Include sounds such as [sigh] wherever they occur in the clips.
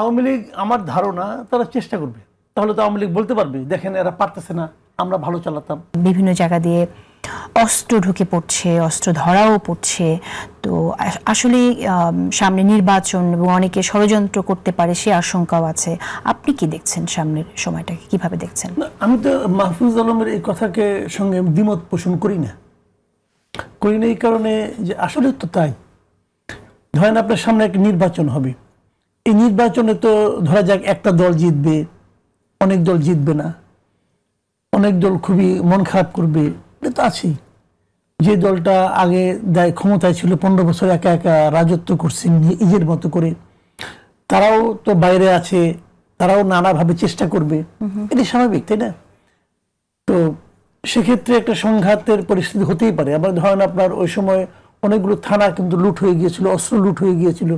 আওয়ামী লীগ আমার ধারণা তারা চেষ্টা করবে। তাহলে তো আওয়ামী লীগ বলতে পারবে দেখেন এরা পারতেছে না আমরা ভালো চালাতাম। বিভিন্ন জায়গা দিয়ে অস্ত্র ঢুকে পড়ছে অস্ত্র ধরাও পড়ছে। তো আসলে সামনে নির্বাচন এবং অনেকে ষড়যন্ত্র করতে পারে সে আশঙ্কাও আছে। আপনি কি দেখছেন সামনের সময়টাকে? কীভাবে দেখছেন? আমি তো মাহফুজ আলমের এই কথাকে সঙ্গে দ্বিমত পোষণ করি না। করি না এই কারণে যে আসলে তো তাই। ধরেন আপনার সামনে একটা নির্বাচন হবে। এই নির্বাচনে তো ধরা যাক একটা দল জিতবে অনেক দল জিতবে না। অনেক দল খুবই মন খারাপ করবে এটা তো আছেই। যে দলটা আগে দায় ক্ষমতায় ছিল পনেরো বছর একা একা রাজত্ব করছে নিজের মতো করে তারাও তো বাইরে আছে তারাও নানাভাবে চেষ্টা করবে। এটি স্বাভাবিক তাই না? তো সেক্ষেত্রে একটা সংঘাতের পরিস্থিতি হতেই পারে। আবার ধরেন আপনার ওই সময় অনেকগুলো থানা কিন্তু লুট হয়ে গিয়েছিল অস্ত্র লুট হয়ে গিয়েছিল।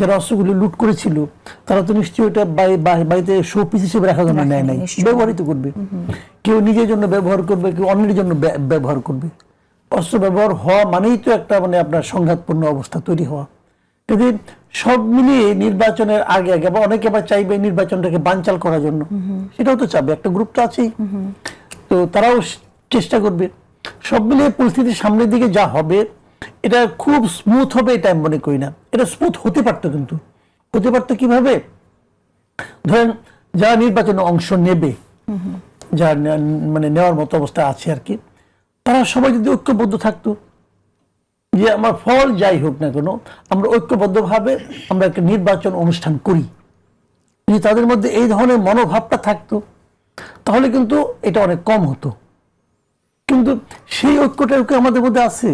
যারা অস্ত্রগুলি লুট করেছিল তারা তো নিশ্চয়ই ওটা বাড়ি- বাড়ি- বাড়িতে শো পিস হিসেবে রাখার জন্য নেয় নাই। ব্যবহৃত করবে। কেউ নিজের জন্য ব্যবহার করবে কেউ অন্যের জন্য ব্য- ব্যবহার করবে। অস্ত্র ব্যবহার হওয়া মানেই তো একটা মানে আপনার সংঘাতপূর্ণ অবস্থা তৈরি হওয়া। যদি সব মিলিয়ে নির্বাচনের আগে আগে আবার অনেকে আবার চাইবে নির্বাচনটাকে বানচাল করার জন্য। সেটাও তো চাবে একটা গ্রুপ তো আছেই। তো তারাও চেষ্টা করবে। সব মিলিয়ে পরিস্থিতির সামনের দিকে যা হবে এটা খুব স্মুথ হবে এটা আমি মনে করি না। এটা স্মুথ হতে পারতো কিন্তু। হতে পারতো কীভাবে? ধরেন, যারা নির্বাচনে অংশ নেবে, যারা মানে নেওয়ার মতো অবস্থা আছে আর কি, তারা সবাই যদি ঐক্যবদ্ধ থাকতো, যে আমার ফল যাই হোক না কেন, আমরা ঐক্যবদ্ধভাবে আমরা একটা নির্বাচন অনুষ্ঠান করি। যদি তাদের মধ্যে এই ধরনের মনোভাবটা থাকতো, তাহলে কিন্তু এটা অনেক কম হতো। কিন্তু সেই ঐক্যটা আমাদের মধ্যে আছে?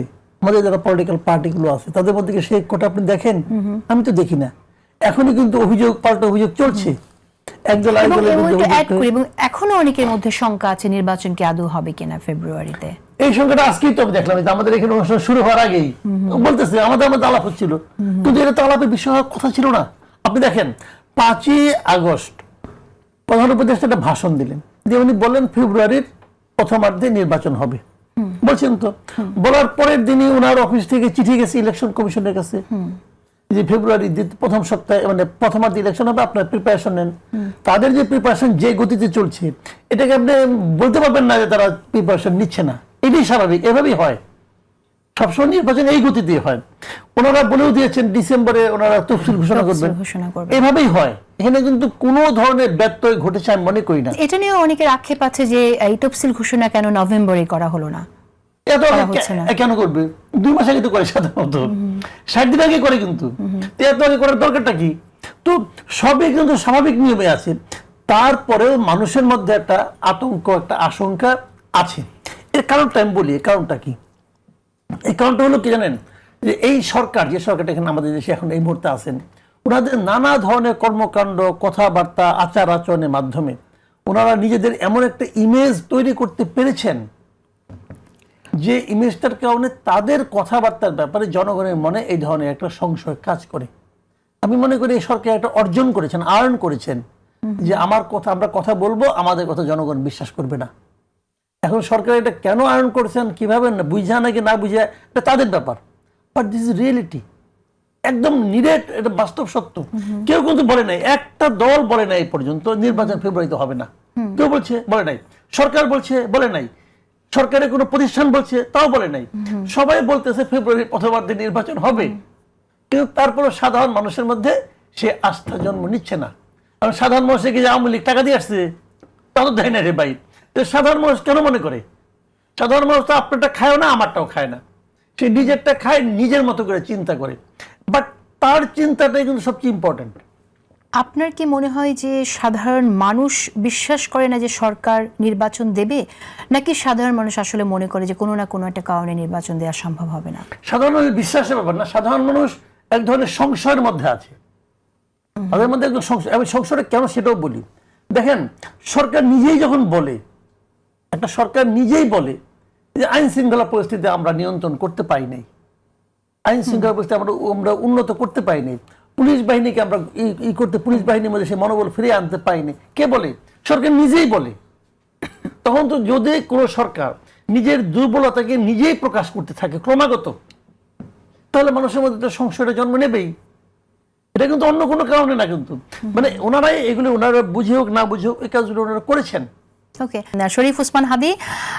আমাদের যারা পলিটিক্যাল পার্টিগুলো আছে তাদের মধ্যে কি সেই ঐক্যটা আপনি দেখেন? আমি তো দেখি না। এখনই কিন্তু অভিযোগ পাল্টা অভিযোগ চলছে। একদল এবং এখনও অনেকের মধ্যে শঙ্কা আছে নির্বাচন কি আদৌ হবে কিনা ফেব্রুয়ারিতে। এই সংখ্যাটা আজকেই তো আমি দেখলাম যে আমাদের এখানে অনুষ্ঠান শুরু হওয়ার আগেই। বলতেছে আমাদের আমাদের আলাপ হচ্ছিল। কিন্তু এটা তো আলাপের বিষয় হওয়ার কথা ছিল না। আপনি দেখেন পাঁচই আগস্ট প্রধান উপদেষ্টা একটা ভাষণ দিলেন। দিয়ে উনি বললেন ফেব্রুয়ারির প্রথমার্ধে নির্বাচন হবে। বলছেন তো? বলার পরের দিনই ওনার অফিস থেকে চিঠি গেছে ইলেকশন কমিশনের কাছে। যে ফেব্রুয়ারি দ্বিতীয়- প্রথম সপ্তাহে মানে প্রথমার্ধে ইলেকশন হবে আপনার প্রিপারেশন নেন। তাদের যে প্রিপারেশন যে গতিতে চলছে এটাকে আপনি বলতে পারবেন না যে তারা প্রিপারেশন নিচ্ছে না। এটাই স্বাভাবিক এভাবেই হয়। সবসময় নির্বাচন এই গতিতে হয়। ওনারা বলেও দিয়েছেন ডিসেম্বরে ওনারা তফসিল ঘোষণা করবেন। এভাবেই হয়। এখানে কিন্তু কোনো ধরনের ব্যত্যয় ঘটেছে আমি মনে করি না। এটা নিয়ে অনেকের আক্ষেপ আছে যে এই তফসিল ঘোষণা কেন নভেম্বরে করা হলো না? কে- কেন করবে? দুই মাস আগে তো করে সাধারণত। ষাট দিন আগে করে কিন্তু। এত আগে করার দরকারটা কি? তো সবই কিন্তু স্বাভাবিক নিয়মে আছে। তারপরেও মানুষের মধ্যে একটা আতঙ্ক একটা আশঙ্কা আছে। এর কারণটা আমি বলি কারণটা কি? এই কারণটা হলো কি জানেন? যে এই সরকার যে সরকারটা এখানে আমাদের দেশে এখন এই মুহূর্তে আছেন ওনাদের নানা ধরনের কর্মকাণ্ড কথাবার্তা আচার আচরণের মাধ্যমে ওনারা নিজেদের এমন একটা ইমেজ তৈরি করতে পেরেছেন যে ইমেজটার কারণে তাদের কথাবার্তার ব্যাপারে জনগণের মনে এই ধরনের একটা সংশয় কাজ করে। আমি মনে করি এই সরকার একটা অর্জন করেছেন আর্ন করেছেন। যে আমার কথা আমরা কথা বলব আমাদের কথা জনগণ বিশ্বাস করবে না। এখন সরকার এটা কেন আয়ন করছেন কীভাবে না বুঝা নাকি না বুঝা এটা তাদের ব্যাপার। বাট দিস ইজ রিয়েলিটি একদম নিরেট এটা বাস্তব সত্য। কেউ কিন্তু বলে নাই একটা দল বলে নাই এই পর্যন্ত নির্বাচন ফেব্রুয়ারিতে হবে না। কেউ বলছে বলে নাই। সরকার বলছে বলে নাই। সরকারের কোনো প্রতিষ্ঠান বলছে তাও বলে নাই। সবাই বলতেছে ফেব্রুয়ারি প্রথমার্ধে নির্বাচন হবে। কিন্তু তারপরে সাধারণ মানুষের মধ্যে সে আস্থা জন্ম নিচ্ছে না। কারণ সাধারণ মানুষকে কি যে আওয়ামী লীগ টাকা দিয়ে আসছে তা তো দেয় না রে ভাই। তো সাধারণ মানুষ কেন মনে করে? সাধারণ মানুষ তো আপনারটা খায় না আমারটাও খায় না। সে নিজেরটা খায় নিজের মতো করে চিন্তা করে। বাট তার চিন্তাটাই কিন্তু সবচেয়ে ইম্পর্টেন্ট আপনার কি মনে হয় যে সাধারণ মানুষ বিশ্বাস করে না যে সরকার নির্বাচন দেবে? নাকি সাধারণ মানুষ আসলে মনে করে যে কোনো না কোনো একটা কারণে নির্বাচন দেওয়া সম্ভব হবে না? সাধারণ মানুষ বিশ্বাসের ব্যাপার না। সাধারণ মানুষ এক ধরনের সংশয়ের মধ্যে আছে। তাদের মধ্যে একদম সংশয়। আমি সংশয়টা কেন সেটাও বলি? দেখেন সরকার নিজেই যখন বলে একটা সরকার নিজেই বলে যে আইন শৃঙ্খলা পরিস্থিতি আমরা নিয়ন্ত্রণ করতে পারি নাই। আইন শৃঙ্খলা পরিস্থিতি আমরা আমরা উন্নত করতে পারি নাই। পুলিশ বাহিনীকে আমরা ই- করতে পুলিশ বাহিনীর মধ্যে সে মনোবল ফিরে আনতে পারিনি কে বলে? সরকার নিজেই বলে। [coughs] তখন তো যদি কোনো সরকার নিজের দুর্বলতাকে নিজেই প্রকাশ করতে থাকে ক্রমাগত, তাহলে মানুষের মধ্যে তো সংশয়টা জন্ম নেবেই। এটা কিন্তু অন্য কোনো কারণে না কিন্তু। মানে ওনারাই এগুলো ওনারা বুঝে হোক, না বুঝে হোক, এই কাজগুলো ওনারা করেছেন। ওকে শরীফ ওসমান হাদি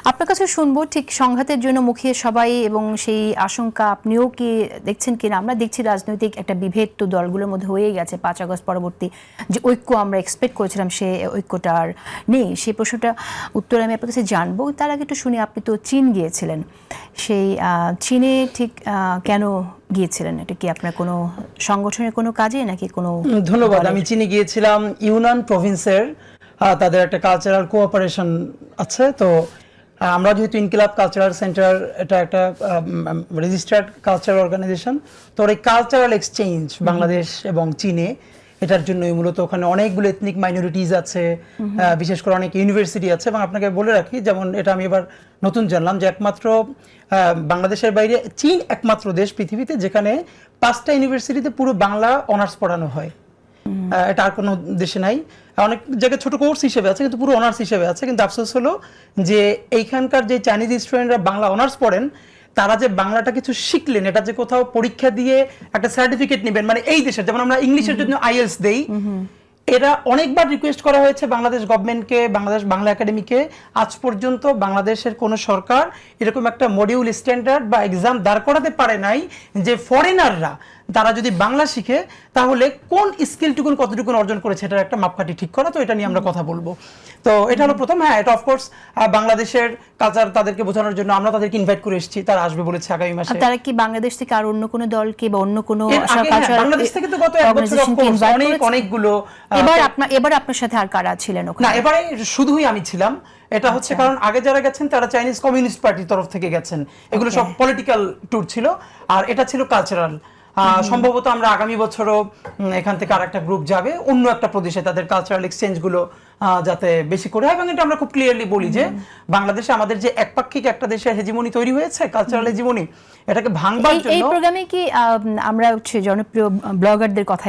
আপনার কাছে শুনব ঠিক সংঘাতের জন্য মুখিয়ে সবাই এবং সেই আশঙ্কা আপনিও কি দেখছেন কিনা? আমরা দেখছি রাজনৈতিক একটা বিভেদ তো দলগুলোর মধ্যে হয়ে গেছে পাঁচ আগস্ট পরবর্তী যে ঐক্য আমরা এক্সপেক্ট করেছিলাম সে ঐক্যটা আর নেই। সেই প্রশ্নটা উত্তর আমি আপনার কাছে জানব। তার আগে একটু শুনি আপনি তো চীন গিয়েছিলেন। সেই চীনে ঠিক আহ, কেন গিয়েছিলেন? এটা কি আপনার কোনো সংগঠনের কোনো কাজে নাকি কোনো ধন্যবাদ। আমি চিনে গিয়েছিলাম ইউনান প্রভিন্সের তাদের একটা কালচারাল কোঅপারেশন আছে। তো আমরা যেহেতু ইনকিলাব কালচারাল সেন্টার এটা একটা রেজিস্টার্ড কালচারাল অর্গানাইজেশন তো এই কালচারাল এক্সচেঞ্জ বাংলাদেশ এবং চীনে এটার জন্যই মূলত ওখানে অনেকগুলো এথনিক মাইনরিটিজ আছে। বিশেষ করে অনেক ইউনিভার্সিটি আছে। এবং আপনাকে বলে রাখি যেমন এটা আমি এবার নতুন জানলাম যে একমাত্র বাংলাদেশের বাইরে চীন একমাত্র দেশ পৃথিবীতে যেখানে পাঁচটা ইউনিভার্সিটিতে পুরো বাংলা অনার্স পড়ানো হয়। এটা আর কোনো দেশে নাই। অনেক জায়গায় ছোট কোর্স হিসেবে আছে কিন্তু পুরো অনার্স হিসেবে আছে। কিন্তু আফসোস হলো যে এইখানকার যে চাইনিজ স্টুডেন্টরা বাংলা অনার্স পড়েন তারা যে বাংলাটা কিছু শিখলেন এটা যে কোথাও পরীক্ষা দিয়ে একটা সার্টিফিকেট নেবেন মানে এই দেশের যেমন আমরা ইংলিশের জন্য আইএলস দেই এরা অনেকবার রিকোয়েস্ট করা হয়েছে বাংলাদেশ গভর্নমেন্টকে বাংলাদেশ বাংলা একাডেমিকে আজ পর্যন্ত বাংলাদেশের কোনো সরকার এরকম একটা মডিউল স্ট্যান্ডার্ড বা এক্সাম দাঁড় করাতে পারে নাই যে ফরেনাররা তারা যদি বাংলা শিখে তাহলে কোন স্কিলটুকুন কতটুকুন অর্জন করেছে এটার একটা মাপকাঠি ঠিক করা তো এটা নিয়ে আমরা কথা বলব। তো এটা হলো প্রথম হ্যাঁ এটা অফকোর্স বাংলাদেশের কালচার তাদেরকে বোঝানোর জন্য আমরা তাদেরকে ইনভাইট করে এসেছি তারা আসবে বলেছে আগামী মাসে। তারা কি বাংলাদেশ থেকে আর অন্য কোনো দলকে বা অন্য কোনো হ্যাঁ, বাংলাদেশ থেকে তো গত এক বছর অনেক অনেকগুলো এবার আপনার এবার আপনার সাথে আর কারা ছিলেন ওখানে? না এবারে শুধুই আমি ছিলাম। এটা হচ্ছে আচ্ছা। কারণ আগে যারা গেছেন তারা চাইনিজ কমিউনিস্ট পার্টির তরফ থেকে গেছেন। এগুলো সব পলিটিক্যাল ট্যুর ছিল আর এটা ছিল কালচারাল। সম্ভবত আমরা আগামী বছরও এখান থেকে আরেকটা গ্রুপ যাবে অন্য একটা প্রদেশে তাদের কালচারাল এক্সচেঞ্জগুলো যাতে বেশি করে হয়। এবং এটা আমরা খুব ক্লিয়ারলি বলি যে বাংলাদেশে আমাদের যে একপাক্ষিক একটা দেশের হেজিমনি তৈরি হয়েছে কালচারাল হেজিমনি এটাকে ভাঙবার এই এই জন্য প্রোগ্রামে কি আম, আমরা হচ্ছে জনপ্রিয় ব্লগারদের কথা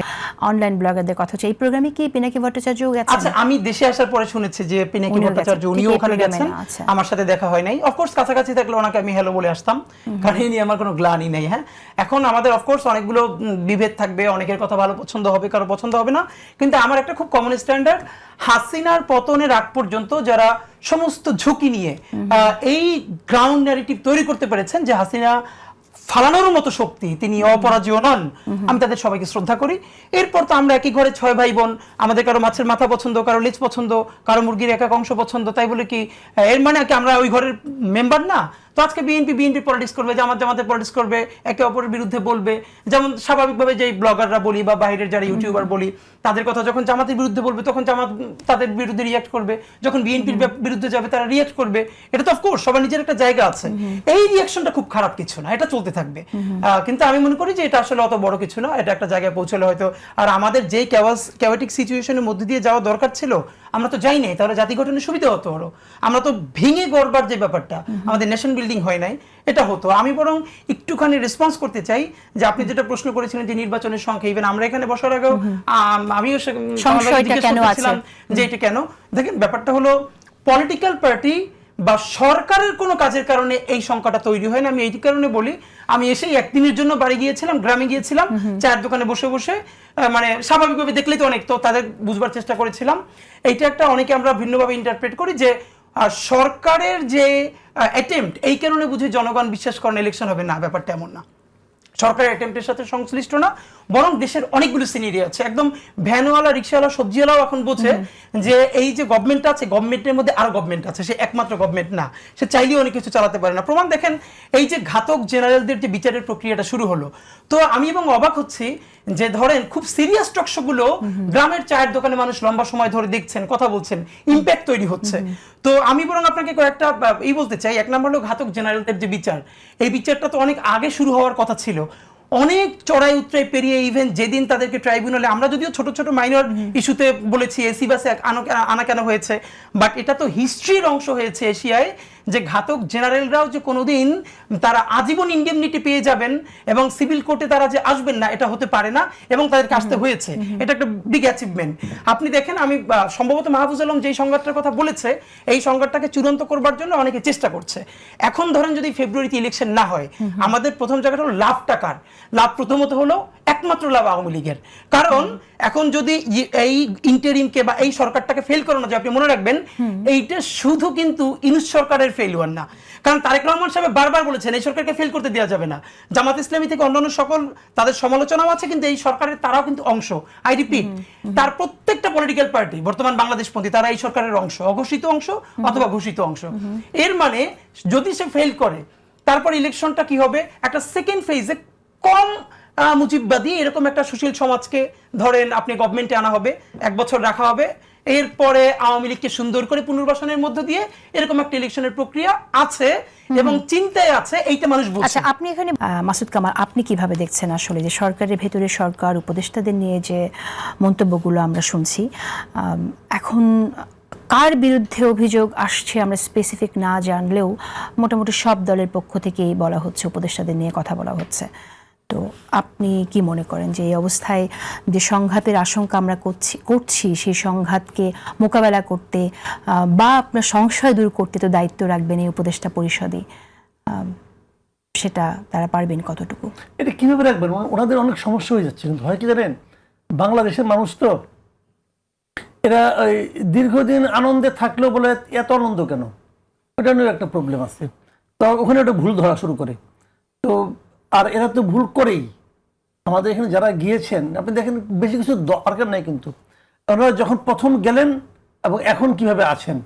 অনলাইন ব্লগারদের কথা হচ্ছে। এই প্রোগ্রামে কি পিনাকি ভট্টাচার্য গেছেন? আচ্ছা আমি দেশে আসার পরে শুনেছি যে পিনাকি ভট্টাচার্য উনিও ওখানে গেছেন? আচ্ছা। আমার সাথে দেখা হয় নাই। অফকোর্স কাছাকাছি থাকলে ওনাকে আমি হ্যালো বলে আসতাম। কারণ এই নিয়ে আমার কোনো গ্লানি নেই হ্যাঁ? এখন আমাদের অফকোর্স অনেকগুলো বিভেদ থাকবে। অনেকের কথা ভালো পছন্দ হবে কারও পছন্দ হবে না। কিন্তু আমার একটা খুব কমন স্ট্যান্ডার্ড হাসিনার পতনের আগ পর্যন্ত যারা সমস্ত ঝুঁকি নিয়ে এই গ্রাউন্ড ন্যারেটিভ তৈরি করতে পেরেছেন যে হাসিনা ফালানোর মতো শক্তি তিনি অপরাজয় নন। আমি তাদের সবাইকে শ্রদ্ধা করি। এরপর তো আমরা একই ঘরে ছয় ভাই বোন আমাদের কারও মাছের মাথা পছন্দ কারও লিচ পছন্দ কারও মুরগির এক এক অংশ পছন্দ তাই বলে কি এর মানে কি আমরা ওই ঘরের মেম্বার না? তো আজকে বিএনপি বিএনপি পলিটিক্স করবে জামাত জামাতের পলিটিক্স করবে একে অপরের বিরুদ্ধে বলবে। যেমন স্বাভাবিকভাবে যে ব্লগাররা বলি বা বাইরের যারা ইউটিউবার বলি তাদের কথা যখন জামাতের বিরুদ্ধে বলবে তখন জামাত তাদের বিরুদ্ধে রিয়াক্ট করবে। যখন বিএনপির বিরুদ্ধে যাবে তারা রিয়াক্ট করবে। এটা তো অফকোর্স সবার নিজের একটা জায়গা আছে। এই রিয়াকশনটা খুব খারাপ কিছু না এটা চলতে থাকবে। কিন্তু আমি মনে করি যে এটা আসলে অত বড় কিছু না এটা একটা জায়গায় পৌঁছলে হয়তো আর আমাদের যেই ক্যাওয়াস ক্যাওয়াটিক সিচুয়েশনের মধ্যে দিয়ে যাওয়া দরকার ছিল আমরা তো যাই নাই তাহলে জাতি গঠনের সুবিধা হতো আমরা তো ভেঙে গড়বার যে ব্যাপারটা আমাদের নেশন বিল্ডিং হয় নাই এটা হতো। আমি বরং একটুখানি রেসপন্স করতে চাই যে আপনি যেটা প্রশ্ন করেছিলেন যে নির্বাচনের সংখ্যা ইভেন আমরা এখানে বসার আগেও আমিও? যে এটা কেন? দেখেন ব্যাপারটা হলো পলিটিক্যাল পার্টি বা সরকারের কোনো কাজের কারণে এই সংখ্যাটা তৈরি হয় না। আমি এই কারণে বলি আমি এসেই একদিনের জন্য বাড়ি গিয়েছিলাম গ্রামে গিয়েছিলাম চায়ের দোকানে বসে বসে মানে স্বাভাবিকভাবে দেখলেই তো অনেক তো তাদের বুঝবার চেষ্টা করেছিলাম। এইটা একটা অনেকে আমরা ভিন্নভাবে ইন্টারপ্রেট করি যে সরকারের যে অ্যাটেম্প এই কারণে বুঝে জনগণ বিশ্বাস করেন ইলেকশন হবে না, ব্যাপারটা এমন না। সরকারের অ্যাটেম্পটের সাথে সংশ্লিষ্ট না বরং দেশের অনেকগুলো সিনারি আছে। একদম ভ্যানওয়ালা রিক্সাওয়ালা সবজিওয়ালাও এখন বোঝে যে এই যে গভর্নমেন্ট আছে গভর্নমেন্টের মধ্যে আরও গভর্নমেন্ট আছে সে একমাত্র গভর্নমেন্ট না। সে চাইলেও অনেক কিছু চালাতে পারে না। প্রমাণ দেখেন এই যে ঘাতক জেনারেলদের যে বিচারের প্রক্রিয়াটা শুরু হলো তো আমি এবং অবাক হচ্ছি যে ধরেন খুব সিরিয়াস টকশোগুলো গ্রামের চায়ের দোকানে মানুষ লম্বা সময় ধরে দেখছেন কথা বলছেন ইম্প্যাক্ট তৈরি হচ্ছে। তো আমি বরং আপনাকে কয়েকটা এই বলতে চাই এক নম্বর হলো ঘাতক জেনারেলদের যে বিচার এই বিচারটা তো অনেক আগে শুরু হওয়ার কথা ছিল। অনেক চড়াই উত্তরে পেরিয়ে ইভেন যেদিন তাদেরকে ট্রাইব্যুনালে আমরা যদিও ছোট ছোট মাইনর ইস্যুতে বলেছি এসি বাসে আনো- আনা কেন হয়েছে বাট এটা তো হিস্ট্রির অংশ হয়েছে এশিয়ায় যে ঘাতক জেনারেলরাও যে কোনোদিন তারা আজীবন ইন্ডেমনিটি পেয়ে যাবেন এবং সিভিল কোর্টে তারা যে আসবেন না এটা হতে পারে না এবং তাদেরকে আসতে হয়েছে। এটা একটা বিগ অ্যাচিভমেন্ট আপনি দেখেন আমি সম্ভবত মাহফুজ আলম যেই সংঘাতটার কথা বলেছে এই সংঘাতটাকে চূড়ান্ত করবার জন্য অনেকে চেষ্টা করছে। এখন ধরেন যদি ফেব্রুয়ারিতে ইলেকশন না হয় আমাদের প্রথম জায়গাটা হলো লাভ টাকার লাভ প্রথমত হলো একমাত্র লাভ আওয়ামী লীগের। কারণ এখন যদি এই ইন্টারিমকে বা এই সরকারটাকে ফেল করানো যায় আপনি মনে রাখবেন এইটা শুধু কিন্তু ইনুস সরকারের ফেলিওয়ার না। কারণ তারেক রহমান সাহেব বারবার বলেছেন এই সরকারকে ফেল করতে দেওয়া যাবে না। জামাত ইসলামী থেকে অন্যান্য সকল তাদের সমালোচনাও আছে কিন্তু এই সরকারের তারাও কিন্তু অংশ। আই রিপিট তার প্রত্যেকটা পলিটিক্যাল পার্টি বর্তমান বাংলাদেশ বাংলাদেশপন্থী তারা এই সরকারের অংশ অঘোষিত অংশ অথবা ঘোষিত অংশ। এর মানে যদি সে ফেল করে তারপর ইলেকশনটা কি হবে? একটা সেকেন্ড ফেজে কম মুজিববাদী এরকম একটা সুশীল সমাজকে ধরেন আপনি গভর্নমেন্টে আনা হবে এক বছর রাখা হবে এরপরে আওয়ামী লীগকে সুন্দর করে পুনর্বাসনের মধ্য দিয়ে এরকম একটা ইলেকশনের প্রক্রিয়া আছে এবং চিন্তায় আছে এইটা মানুষ বুঝছে আচ্ছা আপনি এখানে মাসুদ কামাল আপনি কীভাবে দেখছেন আসলে যে সরকারের ভেতরে সরকার উপদেষ্টাদের নিয়ে যে মন্তব্যগুলো আমরা শুনছি এখন কার বিরুদ্ধে অভিযোগ আসছে আমরা স্পেসিফিক না জানলেও মোটামুটি সব দলের পক্ষ থেকেই বলা হচ্ছে উপদেষ্টাদের নিয়ে কথা বলা হচ্ছে। তো আপনি কি মনে করেন যে এই অবস্থায় যে সংঘাতের আশঙ্কা আমরা করছি করছি, সেই সংঘাতকে মোকাবেলা করতে বা আপনার সংশয় দূর করতে তো দায়িত্ব রাখবেন এই উপদেষ্টা পরিষদে সেটা তারা পারবেন কতটুকু? এটা কীভাবে রাখবেন? ওনাদের অনেক সমস্যা হয়ে যাচ্ছে, কিন্তু হয় কি জানেন? বাংলাদেশের মানুষ তো, এরা ওই দীর্ঘদিন আনন্দে থাকলেও বলে এত আনন্দ কেন? ওটা নিয়ে একটা প্রবলেম আছে। তো ওখানে একটা ভুল ধরা শুরু করে। তো আর এরা তো ভুল করেই। আমাদের এখানে যারা গিয়েছেন আপনি দেখেন বেশি কিছু দরকার নাই কিন্তু। ওনারা যখন প্রথম গেলেন এবং এখন কীভাবে আছেন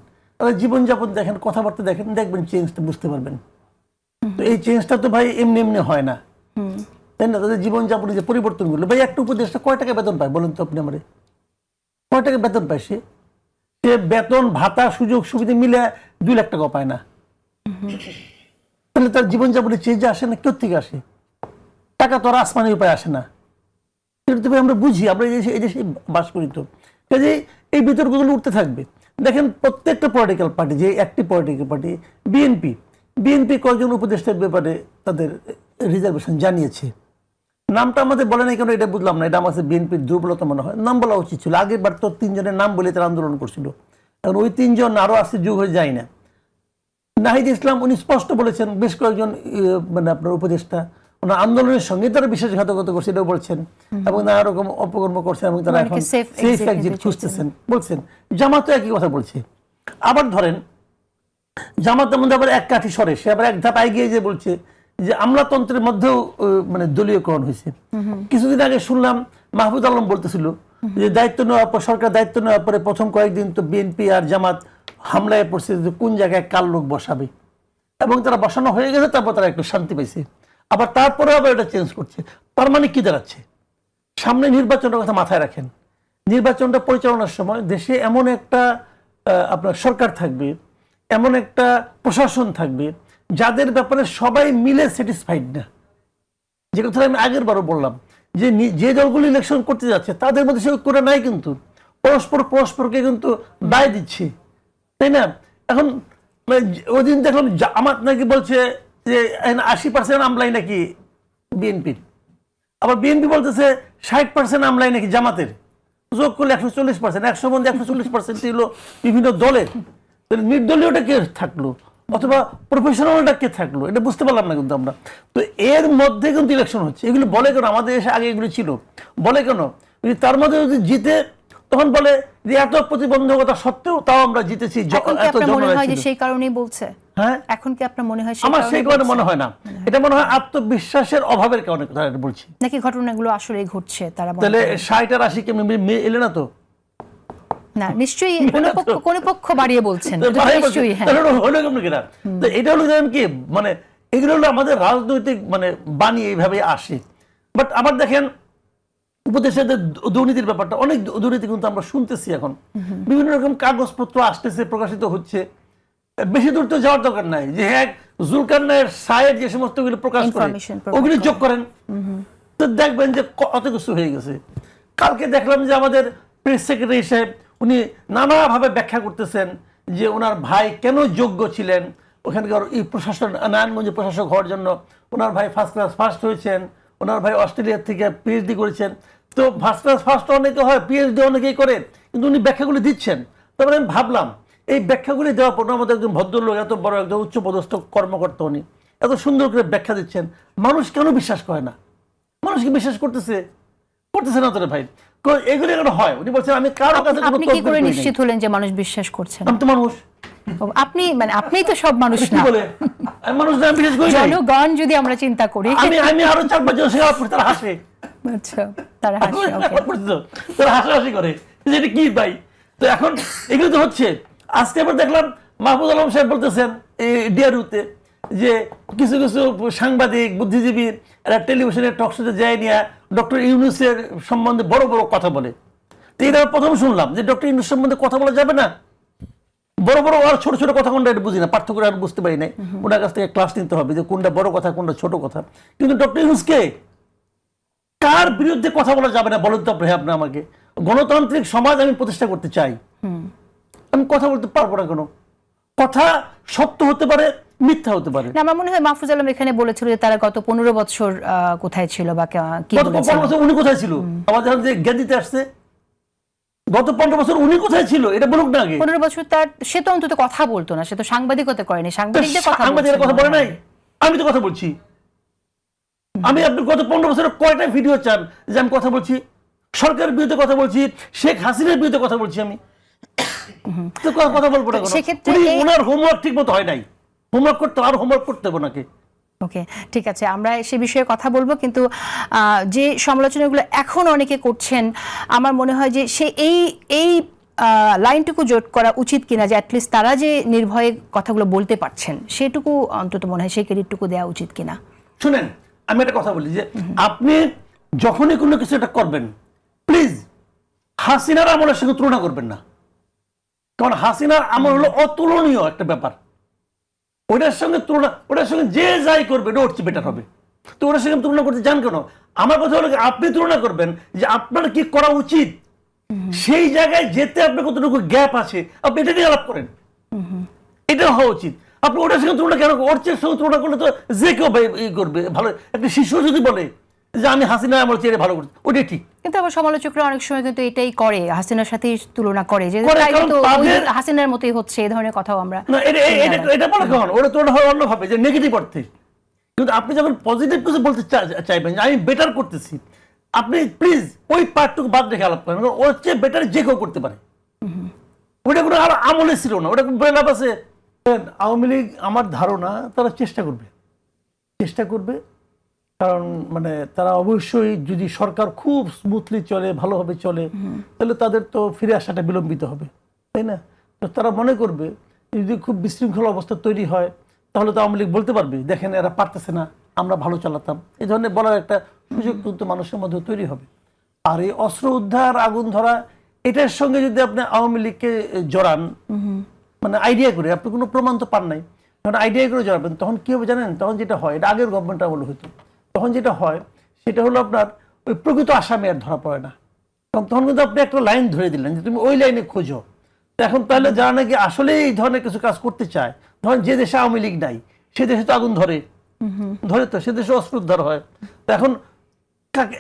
তাদের জীবনযাপন দেখেন কথাবার্তা দেখেন দেখবেন চেঞ্জটা বুঝতে পারবেন। তো এই চেঞ্জটা তো ভাই এমনি এমনি হয় না। তাই না? তাদের জীবনযাপনে যে পরিবর্তন করল ভাই একটা উপদেশটা কয় টাকা বেতন পায় বলেন তো আপনি আমারে? কয় টাকা বেতন পায় সে? সে বেতন ভাতা সুযোগ সুবিধা মিলে দুই লাখ টাকা পায় না। তাহলে তার জীবনযাপনে চেঞ্জ আসে না? কেউ থেকে আসে? টাকা তো আর আসমানি উপায় আসে না। সেটা তো আমরা বুঝি, আমরা এই দেশে, এই বাস করি তো। কাজে এই বিতর্কগুলো উঠতে থাকবে। দেখেন প্রত্যেকটা পলিটিক্যাল পার্টি যে একটি পলিটিক্যাল পার্টি বিএনপি বিএনপি কয়েকজন উপদেষ্টার ব্যাপারে তাদের রিজার্ভেশন জানিয়েছে। নামটা আমাদের বলে নাই কেন এটা বুঝলাম না, এটা আমাদের বিএনপির দুর্বলতা মনে হয়। নাম বলা উচিত ছিল আগের বার তো তিনজনের নাম বলে তারা আন্দোলন করছিল। এখন ওই তিনজন আরও আসতে যুগ হয়ে যায় না। নাহিদ ইসলাম, উনি স্পষ্ট বলেছেন, বেশ কয়েকজন মানে আপনার উপদেষ্টা ওনার আন্দোলনের সঙ্গে তারা বিশ্বাসঘাতকতা করছে এটাও বলছেন। এবং নানা রকম অপকর্ম করছেন এবং তারা এখন সেফ এক্সিট খুঁজতেছেন। বলছেন জামাত একই কথা বলছে। আবার ধরেন জামাতের মধ্যে আবার এক কাঠি সরে সে আবার এক ধাপ এগিয়ে যে বলছে যে আমলাতন্ত্রের মধ্যেও মানে দলীয়করণ হয়েছে। কিছুদিন আগে শুনলাম মাহবুদ আলম বলতেছিল যে দায়িত্ব নেওয়ার পর সরকার দায়িত্ব নেওয়ার পরে প্রথম কয়েকদিন তো বিএনপি আর জামাত হামলায় পড়ছে যে কোন জায়গায় কার লোক বসাবে। এবং তারা বসানো হয়ে গেছে তারপর তারা একটু শান্তি পাইছে। আবার তারপরে আবার এটা চেঞ্জ করছে। তার মানে কি দাঁড়াচ্ছে? সামনে নির্বাচনের কথা মাথায় রাখেন। নির্বাচনটা পরিচালনার সময় দেশে এমন একটা আপনার সরকার থাকবে, এমন একটা প্রশাসন থাকবে, যাদের ব্যাপারে সবাই মিলে স্যাটিসফাইড না। যে কথা আমি আগের বারও বললাম, যে যে দলগুলো ইলেকশন করতে যাচ্ছে, তাদের মধ্যে সে করে নাই কিন্তু। পরস্পর পরস্পরকে কিন্তু দায় দিচ্ছে। তাই না? এখন মানে ওই দিন দেখলাম আমার নাকি বলছে যে আশি পার্সেন্ট আমলাই নাকি বিএনপির আবার বিএনপি বলতেছে ষাট পার্সেন্ট আমলাই নাকি জামাতের। যোগ করলে একশো চল্লিশ পার্সেন্ট একশো মধ্যে একশো চল্লিশ পার্সেন্ট হলো বিভিন্ন দলের। তাহলে নির্দলীয়টা কে থাকল? অথবা প্রফেশনালটা কে থাকল? এটা বুঝতে পারলাম না কিন্তু আমরা। তো এর মধ্যে কিন্তু ইলেকশন হচ্ছে। এগুলো বলে কেন? আমাদের দেশে আগে এগুলো ছিল। বলে কেন? তার মধ্যে যদি জিতে তখন বলে যে এত প্রতিবন্ধকতা সত্ত্বেও তাও আমরা জিতেছি জ- এখন কি এত আপনার জনগণ যে ছিল। সেই কারণেই বলছে? হ্যাঁ? এখন কি আপনার মনে হয় আমার সেই কারণে মনে হয় না। এটা মনে হয় আত্মবিশ্বাসের অভাবের কারণে কথা বলছি। নাকি ঘটনাগুলো আসলে ঘটছে তারা তাহলে ষাট আর আশি কেমনি মেয়ে এলে না তো? না নিশ্চয়ই কোন পক্ষ কোন পক্ষ বাড়িয়ে বলছেন। নিশ্চয়ই হ্যাঁ? তো এটা হলো কি? মানে এগুলো হলো আমাদের রাজনৈতিক মানে বাণী এইভাবে আসে। বাট আবার দেখেন উপদেশের যে দুর্নীতির ব্যাপারটা অনেক দুর্নীতি কিন্তু আমরা শুনতেছি এখন। বিভিন্ন রকম কাগজপত্র আসতেছে প্রকাশিত হচ্ছে। বেশি দূর তো যাওয়ার দরকার নাই। যে হ্যাঁ জুলকার নায়ের সায়ের যে সমস্তগুলো প্রকাশ করে ওগুলি যোগ করেন। তো দেখবেন যে কত কিছু হয়ে গেছে। কালকে দেখলাম যে আমাদের প্রেস সেক্রেটারি সাহেব উনি নানাভাবে ব্যাখ্যা করতেছেন যে ওনার ভাই কেন যোগ্য ছিলেন। ওখানকার এই প্রশাসন নারায়ণগঞ্জে প্রশাসক হওয়ার জন্য ওনার ভাই ফার্স্ট ক্লাস ফার্স্ট হয়েছেন। ওনার ভাই অস্ট্রেলিয়া থেকে পিএইচডি করেছেন। তো ফার্স্ট ক্লাস ফার্স্ট অনেকে হয় পিএইচডি অনেকেই করে কিন্তু উনি ব্যাখ্যাগুলি দিচ্ছেন। তারপরে আমি ভাবলাম এই ব্যাখ্যাগুলি দেওয়ার পর আমাদের একজন ভদ্রলোক এত বড় একজন উচ্চপদস্থ কর্মকর্তা উনি এত সুন্দর করে ব্যাখ্যা দিচ্ছেন। মানুষ কেন বিশ্বাস করে না? মানুষ কি বিশ্বাস করতেছে? করতেছে না তোরে ভাই। এগুলো এখন হয়? উনি বলছেন আমি কারও কাছে আপনি কি করে নিশ্চিত হলেন যে মানুষ বিশ্বাস করছেন আমি তো মানুষ। আপনি মানে আপনিই তো সব মানুষ না। বলে? মানুষ না, বিশ্বাস করি। জনগণ যদি আমরা চিন্তা করি। আমি আমি আরও চার পাঁচ জন সে আমার তারা হাসে। আচ্ছা তারা হাসে ওকে তারা হাসাহাসি করে। যেটা কি ভাই? তো এখন এগুলো তো হচ্ছে। আজকে আবার দেখলাম মাহমুদ আলম সাহেব বলতেছেন এই ডিআরইউতে যে কিছু কিছু সাংবাদিক, বুদ্ধিজীবী এরা টেলিভিশনের টক শোতে যায় নিয়ে ডক্টর ইউনুসের সম্বন্ধে বড় বড় কথা বলে। তো এটা প্রথম শুনলাম যে ডক্টর ইউনুস সম্বন্ধে কথা বলা যাবে না? বড় বড় আর ছোট ছোট কথা কোনটা বুঝি না পার্থক্য আর বুঝতে পারি নাই। ওনার কাছ থেকে ক্লাস নিতে হবে যে কোনটা বড় কথা, কোনটা ছোট কথা। কিন্তু ডক্টর ইউনুসকে কার বিরুদ্ধে কথা বলা যাবে না বলেন তো আপনি আপনি আমাকে। গণতান্ত্রিক সমাজ আমি প্রতিষ্ঠা করতে চাই। আমি কথা বলতে পারব না কেন? কথা সত্য হতে পারে মিথ্যা হতে পারে। না আমার মনে হয় মাহফুজ আলম এখানে বলেছিল যে তারা গত পনেরো বছর কোথায় ছিল বা কি বছর উনি কোথায় ছিল? আমাদের যে জ্ঞান দিতে আসছে। গত পনেরো বছর উনি কোথায় ছিল? এটা বলুক না আগে। পনেরো বছর তার সে তো অন্তত কথা বলতো না সে তো সাংবাদিকতা করেনি সাংবাদিকদের কথা সাংবাদিকের কথা বলে নাই? আমি তো কথা বলছি। আমি আপনি গত পনেরো বছরের কয়টা ভিডিও চান যে আমি কথা বলছি? সরকারের বিরুদ্ধে কথা বলছি শেখ হাসিনার বিরুদ্ধে কথা বলছি আমি। কথা বলব না সেক্ষেত্রে ওনার হোমওয়ার্ক ঠিক মতো হয় নাই। হোমওয়ার্ক করতে আর হোমওয়ার্ক করতে হবে ওনাকে। ওকে ঠিক আছে আমরা সে বিষয়ে কথা বলব কিন্তু যে সমালোচনাগুলো এখন অনেকে করছেন আমার মনে হয় যে সে এই এই লাইনটুকু জোট করা উচিত কিনা যে অ্যাটলিস্ট তারা যে নির্ভয়ে কথাগুলো বলতে পারছেন সেটুকু অন্তত মনে হয় সেই ক্রেডিটটুকু দেওয়া উচিত কিনা। শুনেন আমি একটা কথা বলি যে আপনি যখনই কোনো কিছু একটা করবেন প্লিজ হাসিনার আমলের সঙ্গে তুলনা করবেন না। কারণ হাসিনার আমল হলো অতুলনীয় একটা ব্যাপার। ওটার সঙ্গে তুলনা ওটার সঙ্গে যে যাই করবে ওটা ওর বেটার হবে। তো ওটার সঙ্গে তুলনা করতে যান কেন? আমার কথা হলো আপনি তুলনা করবেন যে আপনার কি করা উচিত? সেই জায়গায় যেতে আপনার কতটুকু গ্যাপ আছে আপনি এটা নিয়ে আলাপ করেন। এটা হওয়া উচিত। আপনি ওটার সঙ্গে তুলনা কেন ওর সঙ্গে তুলনা করলে তো যে কেউ করবে ভালো একটা শিশু যদি বলে যে আমি হাসিনা আমার চেয়ে ভালো করছি ওটাই ঠিক। কিন্তু আবার সমালোচকরা অনেক সময় কিন্তু এটাই করে হাসিনার সাথে তুলনা করে যে হাসিনার মতোই হচ্ছে এই ধরনের কথাও আমরা এটা বলে কখন ওটা তো হয় অন্যভাবে যে নেগেটিভ অর্থে। কিন্তু আপনি যখন পজিটিভ কিছু বলতে চাইবেন যে আমি বেটার করতেছি আপনি প্লিজ ওই পার্টটুকু বাদ রেখে আলাপ করেন ওর চেয়ে বেটার যে কেউ করতে পারে। ওটা কোনো আর আমলে ছিল না ওটা কোনো লাভ আছে। আওয়ামী লীগ আমার ধারণা তারা চেষ্টা করবে। চেষ্টা করবে কারণ মানে তারা অবশ্যই যদি সরকার খুব স্মুথলি চলে, ভালোভাবে চলে, তাহলে তাদের তো ফিরে আসাটা বিলম্বিত হবে, তাই না? তো তারা মনে করবে, যদি খুব বিশৃঙ্খল অবস্থা তৈরি হয়, তাহলে তো আওয়ামী লীগ বলতে পারবে, দেখেন এরা পারতেছে না, আমরা ভালো চালাতাম। এই ধরনের বলার একটা সুযোগ কিন্তু মানুষের মধ্যে তৈরি হবে। আর এই অস্ত্র উদ্ধার, আগুন ধরা, এটার সঙ্গে যদি আপনি আওয়ামী লীগকে জড়ান মানে আইডিয়া করে, আপনি কোনো প্রমাণ তো পান নাই, যখন আইডিয়া করে জড়াবেন, তখন কি হবে জানেন? তখন যেটা হয়, এটা আগের গভর্নমেন্ট আমলে হতো তখন যেটা হয় সেটা হলো আপনার ওই প্রকৃত আসামি আর ধরা পড়ে না। কারণ তখন কিন্তু আপনি একটা লাইন ধরে দিলেন যে তুমি ওই লাইনে খোঁজো। তো এখন তাহলে যারা নাকি আসলে এই ধরনের কিছু কাজ করতে চায় ধরেন যে দেশে আওয়ামী লীগ নাই সে দেশে তো আগুন ধরে। ধরে তো সে দেশে অস্ত্র উদ্ধার হয়। তো এখন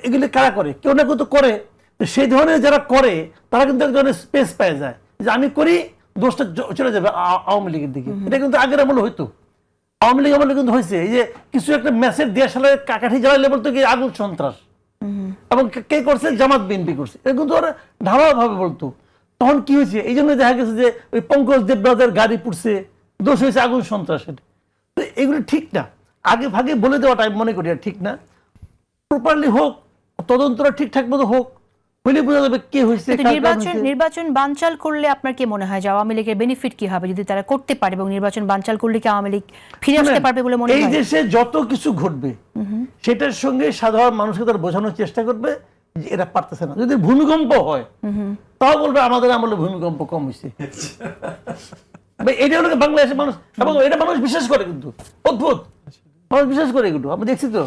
এগুলি কারা করে? কেউ না কেউ তো করে। সেই ধরনের যারা করে তারা কিন্তু এক ধরনের স্পেস পেয়ে যায়। যে আমি করি দোষটা চলে যাবে আওয়ামী লীগের দিকে। এটা কিন্তু আগের আমলে হইতো। আওয়ামী লীগ আমলে কিন্তু হয়েছে, এই যে কিছু একটা মেসেজ দেওয়ার সালে কাকাঠি জ্বালাইলে বলতো কি আগুন সন্ত্রাস। এবং কে- কে করছে? জামাত বিএনপি করছে। এটা কিন্তু ওরা ঢালাভাবে বলতো। তখন কি হয়েছে? এই জন্য দেখা গেছে যে ওই পঙ্কজ দেবরাজের গাড়ি পুড়ছে, দোষ হয়েছে আগুন সন্ত্রাসের। তো এগুলো ঠিক না। আগে ভাগে বলে দেওয়াটা আমি মনে করি আর ঠিক না। প্রপারলি হোক, তদন্তটা ঠিকঠাক মতো হোক হইলে বোঝা যাবে কে হয়েছে নির্বাচন নির্বাচন বানচাল করলে আপনার কি মনে হয় যে আওয়ামী লীগের বেনিফিট কি হবে যদি তারা করতে পারে এবং নির্বাচন বানচাল করলে কি আওয়ামী লীগ ফিরে আসতে পারবে বলে মনে এই দেশে যত কিছু ঘটবে সেটার সঙ্গে সাধারণ মানুষকে তারা বোঝানোর চেষ্টা করবে যে এরা পারতেছে না। যদি ভূমিকম্প হয় তাও বলবে আমাদের আমলে ভূমিকম্প কম হয়েছে এটা হলো বাংলাদেশের মানুষ এবং এটা মানুষ বিশ্বাস করে কিন্তু। অদ্ভুত। মানুষ বিশ্বাস করে কিন্তু আমি দেখছি তো।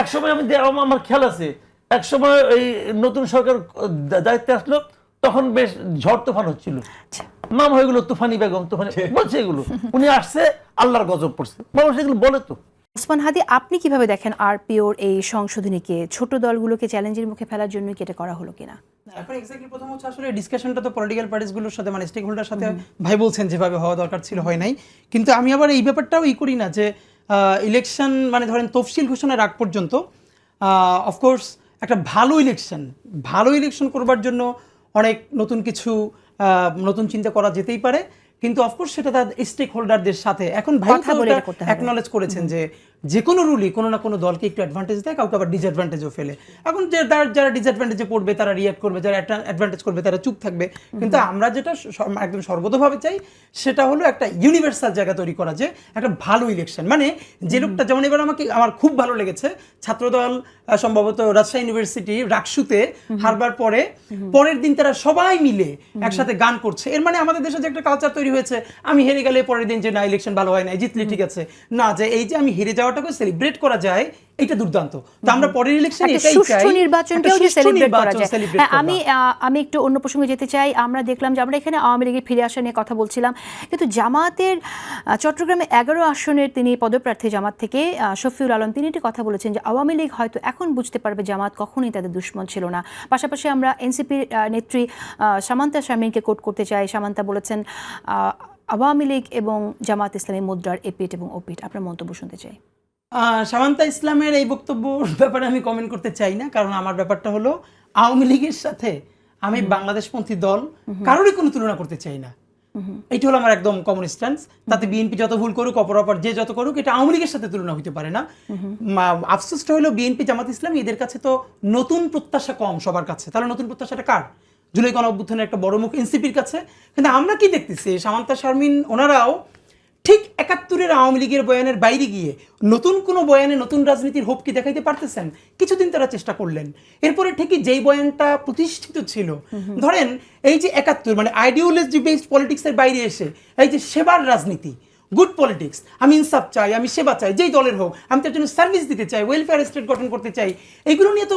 এক সময় আমি আমার খেয়াল আছে এক সময় এই নতুন সরকার দায়িত্বে আসলো তখন বেশ ঝড় তুফান হচ্ছিল। আচ্ছা। নাম হয়ে গেলো তুফানি বেগম তুফানি বলছে এগুলো। উনি আসছে আল্লাহর গজব পড়ছে মানুষ এগুলো বলে তো। ওসমান হাদি আপনি কীভাবে দেখেন আরপিওর এই সংশোধনীকে ছোট দলগুলোকে চ্যালেঞ্জের মুখে ফেলার জন্য কি এটা করা হলো কিনা? এখন এক্স্যাক্টলি প্রথম হচ্ছে আসলে ডিসকাশনটা তো পলিটিক্যাল পার্টিসগুলোর সাথে মানে স্টেক হোল্ডার সাথে ভাই বলছেন যেভাবে হওয়া দরকার ছিল হয় নাই। কিন্তু আমি আবার এই ব্যাপারটাও ই করি না যে ইলেকশন মানে ধরেন তফসিল ঘোষণার আগ পর্যন্ত অফকোর্স একটা ভালো ইলেকশন ভালো ইলেকশন করবার জন্য অনেক নতুন কিছু আহ, নতুন চিন্তা করা যেতেই পারে। কিন্তু অফকোর্স সেটা তার স্টেক হোল্ডারদের সাথে। এখন ভাই। অ্যাকনলেজ করেছেন যে যে কোনো রুলই কোনো না কোনো দলকে একটু অ্যাডভান্টেজ দেয় কাউকে আবার ডিসঅ্যাডভান্টেজও ফেলে। এখন যে যারা- যারা ডিসঅ্যাডভান্টেজে পড়বে তারা রিয়াক্ট করবে যারা অ্যাডভান্টেজ করবে তারা চুপ থাকবে। কিন্তু আমরা যেটা একদম সর্বতভাবে চাই সেটা হলো একটা ইউনিভার্সাল জায়গা তৈরি করা যে একটা ভালো ইলেকশন মানে যে লোকটা যেমন এবার আমাকে আমার খুব ভালো লেগেছে ছাত্রদল সম্ভবত রাজশাহী ইউনিভার্সিটি রাকসুতে হারবার পরে পরের দিন তারা সবাই মিলে একসাথে গান করছে। এর মানে আমাদের দেশে যে একটা কালচার তৈরি হয়েছে আমি হেরে গেলে পরের দিন যে না ইলেকশন ভালো হয় না জিতলে ঠিক আছে। না যে এই যে আমি হেরে যাওয়াটাকে সেলিব্রেট করা যায় এটা দুর্দান্ত। তো আমরা পরের ইলেকশন এটাই চাই সুষ্ঠু নির্বাচনকেও যে সেলিব্রেট করা যায়। হ্যাঁ, আমি আমি একটু অন্য প্রসঙ্গে যেতে চাই। আমরা দেখলাম যে আমরা এখানে আওয়ামী লীগের ফিরে আসা নিয়ে কথা বলছিলাম। কিন্তু জামাতের চট্টগ্রামে এগারো আসনের তিনি পদপ্রার্থী জামাত থেকে শফিউল আলম তিনি একটি কথা বলেছেন যে আওয়ামী লীগ হয়তো এখন বুঝতে পারবে জামাত কখনোই তাদের দুশ্মন ছিল না। পাশাপাশি আমরা এনসিপির নেত্রী আহ, সামান্তা শারমিনকে কোট করতে চাই। সামান্তা বলেছেন আহ, আওয়ামী লীগ এবং জামাত ইসলামী মুদ্রার এপিট এবং ওপিট আপনার মন্তব্য শুনতে চাই। সামান্তা ইসলামের এই বক্তব্যর ব্যাপারে আমি কমেন্ট করতে চাই না কারণ আমার ব্যাপারটা হলো আওয়ামী লীগের সাথে আমি বাংলাদেশপন্থী দল কারোরই কোনো তুলনা করতে চাই না। এইটা হলো আমার একদম কমন স্ট্যান্স তাতে বিএনপি যত ভুল করুক অপর অপর যে যত করুক এটা আওয়ামী লীগের সাথে তুলনা হতে পারে না। আফসোসটা হলো বিএনপি জামাত ইসলাম এদের কাছে তো নতুন প্রত্যাশা কম সবার কাছে। তাহলে নতুন প্রত্যাশাটা কার? জুলাই গণ অভ্যুত্থানের একটা বড় মুখ এনসিপির কাছে। কিন্তু আমরা কি দেখতেছি? সামান্তা শারমিন ওনারাও ঠিক একাত্তরের আওয়ামী লীগের বয়ানের বাইরে গিয়ে নতুন কোনো বয়ানে নতুন রাজনীতির হোপ কি দেখাইতে পারতেছেন? কিছুদিন তারা চেষ্টা করলেন। এরপরে ঠিকই যেই বয়ানটা প্রতিষ্ঠিত ছিল, ধরেন এই যে একাত্তর মানে আইডিওলজি বেসড পলিটিক্সের বাইরে এসে এই যে সেবার রাজনীতি গুড পলিটিক্স আমি ইনসাফ চাই আমি সেবা চাই যেই দলের হোক। আমি তার জন্য সার্ভিস দিতে চাই ওয়েলফেয়ার স্টেট গঠন করতে চাই। এগুলো নিয়ে তো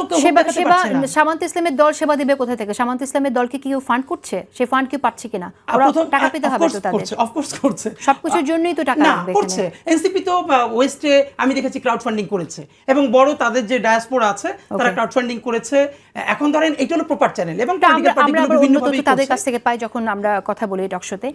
সামান্ত ইসলামের দল সেবা দিবে কোথা থেকে? সামান্ত ইসলামের দলকে কি কেউ ফান্ড করছে? সে ফান্ড কেউ পাচ্ছে কিনা? ওরা টাকা পেতে হবে তো তাদের। অফকোর্স করছে। সবকিছুর জন্যই তো টাকা লাগবে করছে। এনসিপি তো ওয়েস্টে আমি দেখেছি ক্রাউড ফান্ডিং করেছে। এবং বড় তাদের যে ডায়াসপোরা আছে তারা ক্রাউড ফান্ডিং করেছে। এখন ধরেন এটা হলো প্রপার চ্যানেল এবং আমরা বিভিন্ন তাদের কাছ থেকে পাই যখন আমরা কথা বলি টকশোতে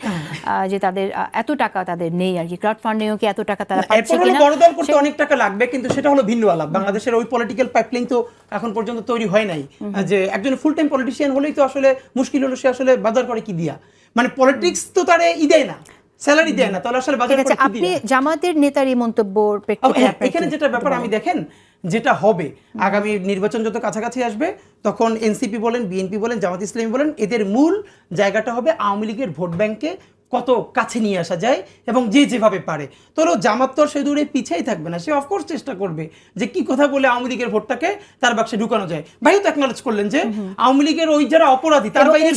যে তাদের এত টাকা তাদের নেই। আর কি। ক্রাউড ফান্ডিংও কি এত টাকা তারা পাচ্ছে কিনা? বড় দল করতে অনেক টাকা লাগবে কিন্তু সেটা হলো ভিন্ন আলাপ বাংলাদেশের ওই পলিটিক্যাল পাইপলাইন তো এখন পর্যন্ত তৈরি হয় নাই। যে একজন ফুল টাইম পলিটিশিয়ান হলেই তো আসলে মুশকিল হলো সে আসলে বাজার করে কি দিয়া? মানে পলিটিক্স তো তারে ই দেয় না স্যালারি দেয় না তাহলে আসলে বাজার করে কি আপনি জামাতের নেতার এই মন্তব্যর প্রেক্ষিতে হ্যাঁ, এখানে যেটা ব্যাপার আমি দেখেন যেটা হবে আগামী নির্বাচন যত কাছাকাছি আসবে তখন এনসিপি বলেন বিএনপি বলেন জামাত ইসলামী বলেন এদের মূল জায়গাটা হবে আওয়ামী লীগের ভোট ব্যাংকে কত কাছে নিয়ে আসা যায় এবং যে যেভাবে পারে। তোর জামাত তো সে দূরে পিছিয়েই থাকবে না সে অফকোর্স চেষ্টা করবে যে কি কথা বলে আওয়ামী লীগের ভোটটাকে তার বাক্সে ঢুকানো যায়। ভাইও তো অ্যাকনোলেজ করলেন যে আওয়ামী লীগের ওই যারা অপরাধী তার বাইরে।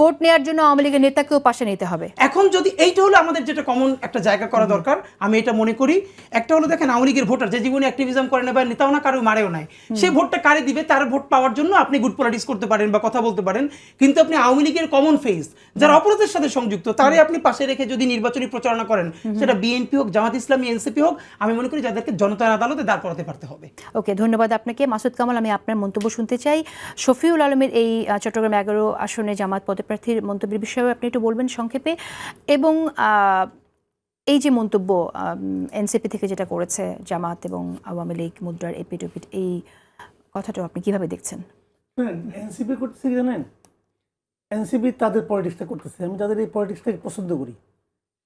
ভোট নেওয়ার জন্য আওয়ামী লীগের নেতাকেও পাশে নিতে হবে। এখন যদি এইটা হলো আমাদের যেটা কমন একটা জায়গা করা দরকার আমি এটা মনে করি। একটা হলো দেখেন আওয়ামী লীগের ভোটার যে জীবনে অ্যাক্টিভিজম করে না বা নেতাও না কারও মারেও নাই। সে ভোটটা কারে দিবে? তার ভোট পাওয়ার জন্য আপনি গুড পলিটিক্স করতে পারেন বা কথা বলতে পারেন। কিন্তু আপনি আওয়ামী লীগের কমন ফেস যারা অপরাধের সাথে সংযুক্ত তারে আপনি পাশে রেখে যদি নির্বাচনী প্রচারণা করেন সেটা বিএনপি হোক জামাত ইসলামী এনসিপি হোক আমি মনে করি যাদেরকে জনতার আদালতে দাঁড় করাতে পারতে হবে। ওকে ধন্যবাদ আপনাকে। মাসুদ কামাল আমি আপনার মন্তব্য শুনতে চাই। শফিউল আলমের এই চট্টগ্রাম এগারো আসনে জামাত পদপ্রার্থীর মন্তব্যের বিষয়ে আপনি একটু বলবেন সংক্ষেপে। এবং আহ, এই যে মন্তব্য এনসিপি থেকে যেটা করেছে জামাত এবং আওয়ামী লীগ মুদ্রার এপিট ওপিট এই কথাটাও আপনি কীভাবে দেখছেন? এনসিপি করতেছে কি জানেন? এনসিপি তাদের পলিটিক্সটা করতেছে। আমি তাদের এই পলিটিক্সটাকে পছন্দ করি।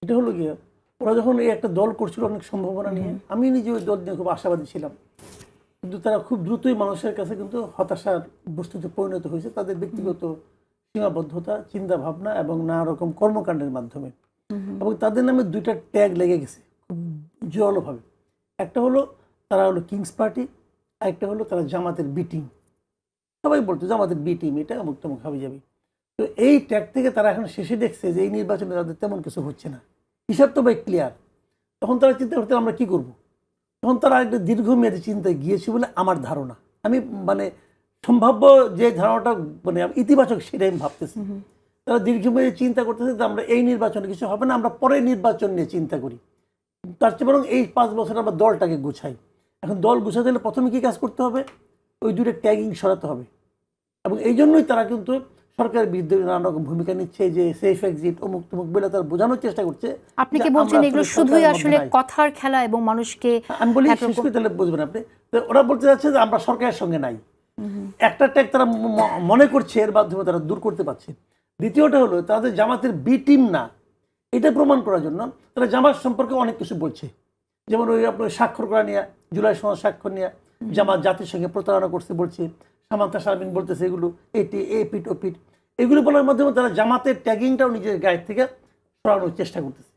এটা হলো গিয়ে ওরা যখন এই একটা দল করছিল অনেক সম্ভাবনা নিয়ে আমি নিজে ওই দল নিয়ে খুব আশাবাদী ছিলাম। কিন্তু তারা খুব দ্রুতই মানুষের কাছে কিন্তু হতাশার বস্তুতে পরিণত হয়েছে। তাদের ব্যক্তিগত সীমাবদ্ধতা চিন্তা ভাবনা এবং নানা রকম কর্মকাণ্ডের মাধ্যমে। এবং তাদের নামে দুইটা ট্যাগ লেগে গেছে খুব জোরালোভাবে। একটা হলো তারা হলো কিংস পার্টি আরেকটা হলো তারা জামাতের বিটিং সবাই বলতো জামাতের বি টিম এটা অমুক তমুক হবে যাবে তো এই ট্যাগ থেকে তারা এখন শেষে দেখছে যে এই নির্বাচনে তাদের তেমন কিছু হচ্ছে না। হিসাব তো ভাই ক্লিয়ার তখন তারা চিন্তা করতে আমরা কি করব? তখন তারা একটা দীর্ঘমেয়াদী চিন্তায় গিয়েছে বলে আমার ধারণা। আমি মানে সম্ভাব্য যে ধারণাটা মানে ইতিবাচক সেটাই আমি ভাবতেছি। তারা দীর্ঘমেয়াদী চিন্তা করতেছে যে আমরা এই নির্বাচনে কিছু হবে না আমরা পরে নির্বাচন নিয়ে চিন্তা করি। তার চেয়ে বরং এই পাঁচ বছর আমরা দলটাকে গুছাই। এখন দল গুছাতে গেলে প্রথমে কী কাজ করতে হবে? ওই দুটো ট্যাগিং সরাতে হবে। এবং এই জন্যই তারা কিন্তু সরকারের বিরুদ্ধে নানা রকম ভূমিকা নিচ্ছে যে সেফ এক্সিট অমুক তমুক বলে তারা বোঝানোর চেষ্টা করছে। আপনি কি বলছেন এগুলো শুধুই আসলে কথার খেলা এবং মানুষকে আমি বলি শেষ করে তাহলে বুঝবেন আপনি। তো ওরা বলতে যাচ্ছে যে আমরা সরকারের সঙ্গে নাই। একটা ট্যাগ তারা মনে করছে এর মাধ্যমে তারা দূর করতে পারছে। দ্বিতীয়টা হলো তাদের জামাতের বি টিম না। এটা প্রমাণ করার জন্য তারা জামাত সম্পর্কে অনেক কিছু বলছে। যেমন ওই আপনার স্বাক্ষর করা নিয়ে জুলাই সমাজ স্বাক্ষর নিয়ে জামাত জাতির সঙ্গে প্রতারণা করছে বলছে। সামান্তা সারবিন বলতেছে এগুলো এটি এ পিট ও পিট এগুলো বলার মাধ্যমে তারা জামাতের ট্যাগিংটাও নিজের গায়ের থেকে সরানোর চেষ্টা করতেছে।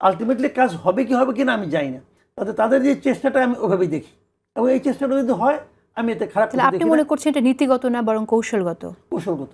আলটিমেটলি কাজ হবে কি হবে কি না আমি জানি না তাতে তাদের যে চেষ্টাটা আমি ওভাবেই দেখি। এবং এই চেষ্টাটা যদি হয় আমি এতে খারাপ আপনি মনে করছেন এটা নীতিগত না বরং কৌশলগত? কৌশলগত।